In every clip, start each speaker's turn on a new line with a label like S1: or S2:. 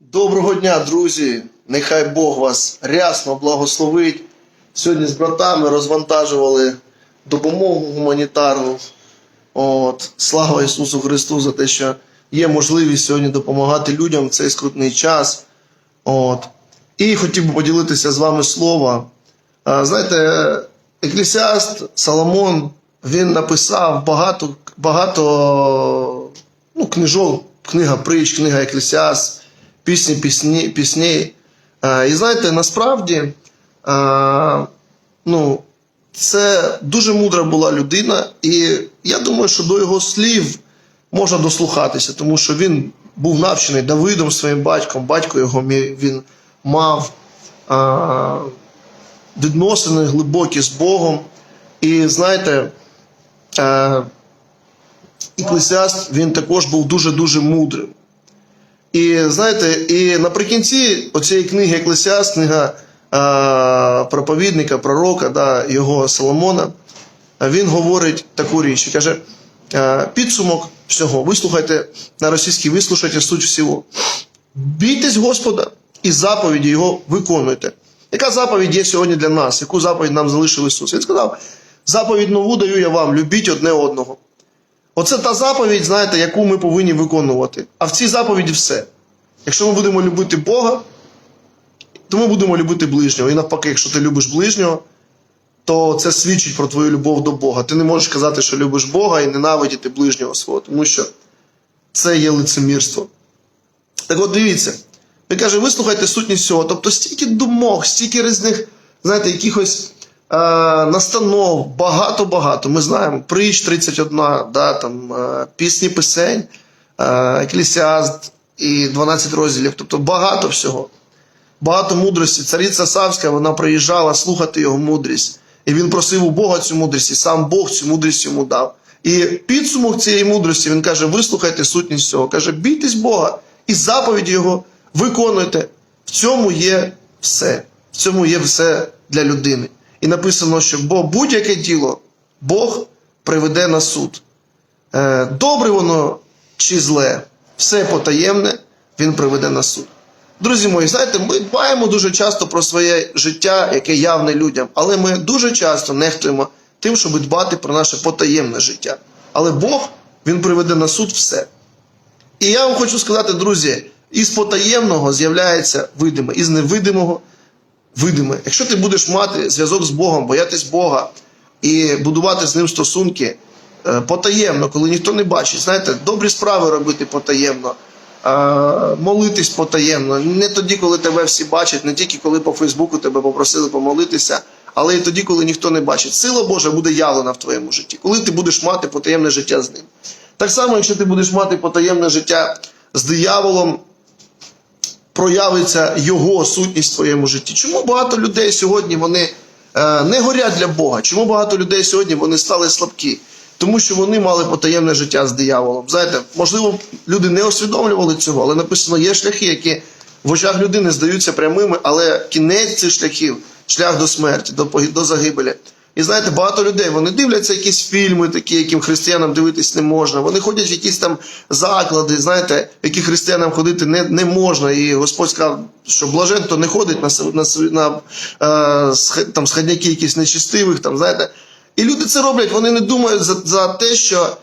S1: Доброго дня, друзі! Нехай Бог вас рясно благословить. Сьогодні з братами розвантажували допомогу гуманітарну. От, слава Ісусу Христу за те, що є можливість сьогодні допомагати людям в цей скрутний час. От. І хотів би поділитися з вами слово. А, Знаєте, еклесіаст Соломон він написав багато, багато ну, книжок, книга притч, книга Еклесіаст, пісні, пісні, пісні. А, І знаєте, насправді а, ну, це дуже мудра була людина, і я думаю, що до його слів можна дослухатися, тому що він був навчений Давидом своїм батьком, батько його він мав а, відносини глибокі з Богом. І знаєте, Еклесіаст він також був дуже-дуже мудрим. І знаєте, і наприкінці оцієї книги Еклесіаст, книга проповідника, пророка, да, його Соломона, він говорить таку річ. Каже: підсумок всього, вислухайте на російській, вислухайте суть всього. Бійтесь Господа і заповіді Його виконуйте. Яка заповідь є сьогодні для нас? Яку заповідь нам залишив Ісус? Він сказав: заповідь нову даю я вам, любіть одне одного. Оце та заповідь, знаєте, яку ми повинні виконувати. А в цій заповіді все. Якщо ми будемо любити Бога, то ми будемо любити ближнього. І навпаки, якщо ти любиш ближнього, то це свідчить про твою любов до Бога. Ти не можеш казати, що любиш Бога і ненавидіти ближнього свого, тому що це є лицемірство. Так от дивіться, він каже, вислухайте сутність всього. Тобто стільки думок, стільки різних, знаєте, якихось настанов, багато-багато. Ми знаємо, притч 31, да, там, е, пісні писень, е, еклесіаст і 12 розділів. Тобто багато всього. Багато мудрості. Цариця Савська, вона приїжджала слухати його мудрість. І він просив у Бога цю мудрість, і сам Бог цю мудрість йому дав. І підсумок цієї мудрості він каже: вислухайте сутність цього. Каже, бійтесь Бога і заповіді Його виконуйте. В цьому є все. В цьому є все для людини. І написано, що бо будь-яке діло Бог приведе на суд. Е, Добре воно чи зле, все потаємне Він приведе на суд. Друзі мої, знаєте, ми дбаємо дуже часто про своє життя, яке явне людям, але ми дуже часто нехтуємо тим, щоб дбати про наше потаємне життя. Але Бог він приведе на суд все. І я вам хочу сказати, друзі, із потаємного з'являється видиме, із невидимого видиме. Якщо ти будеш мати зв'язок з Богом, боятись Бога і будувати з ним стосунки е, потаємно, коли ніхто не бачить, знаєте, добрі справи робити потаємно, е, молитись потаємно. Не тоді, коли тебе всі бачать, не тільки коли по Фейсбуку тебе попросили помолитися, але і тоді, коли ніхто не бачить. Сила Божа буде явлена в твоєму житті, коли ти будеш мати потаємне життя з ним. Так само, якщо ти будеш мати потаємне життя з дияволом, проявиться його сутність в твоєму житті. Чому багато людей сьогодні вони е, не горять для Бога? Чому багато людей сьогодні вони стали слабкі? Тому що вони мали потаємне життя з дияволом. Знаєте, можливо, люди не усвідомлювали цього, але написано, є шляхи, які в очах людини здаються прямими, але кінець цих шляхів шлях до смерті, до, загибелі. І знаєте, багато людей вони дивляться якісь фільми, такі, яким християнам дивитись не можна. Вони ходять в якісь там заклади, знаєте, які християнам ходити не, не можна. І Господь сказав, що блажен, хто не ходить на, на, на е, там, сходняки якісь нечистивих, там, знаєте. І люди це роблять, вони не думають за, за те, що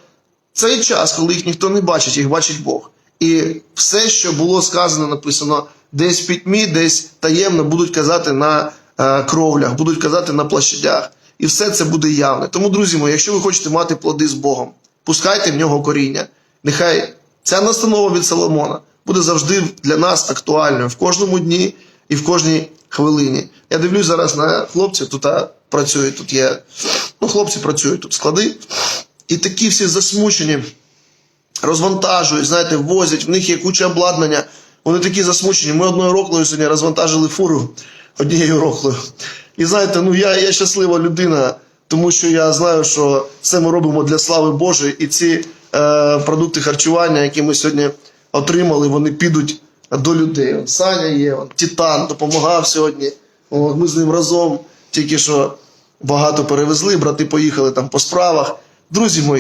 S1: цей час, коли їх ніхто не бачить, їх бачить Бог. І все, що було сказано, написано десь в пітьмі, десь таємно будуть казати на е, кровлях, будуть казати на площадях. І все це буде явне. Тому, друзі мої, якщо ви хочете мати плоди з Богом, пускайте в нього коріння. Нехай ця настанова від Соломона буде завжди для нас актуальною в кожному дні і в кожній хвилині. Я дивлюсь зараз на хлопців, тут працюють, тут є. Ну, хлопці працюють тут склади. І такі всі засмучені, розвантажують, знаєте, возять, в них є куча обладнання. Вони такі засмучені. Ми одною роклою сьогодні розвантажили фуру однією роклою. І знаєте, ну я, я щаслива людина, тому що я знаю, що все ми робимо для слави Божої, і ці е, продукти харчування, які ми сьогодні отримали, вони підуть до людей. От Саня є, от Титан допомагав сьогодні. От, ми з ним разом тільки що багато перевезли, брати поїхали там по справах. Друзі мої.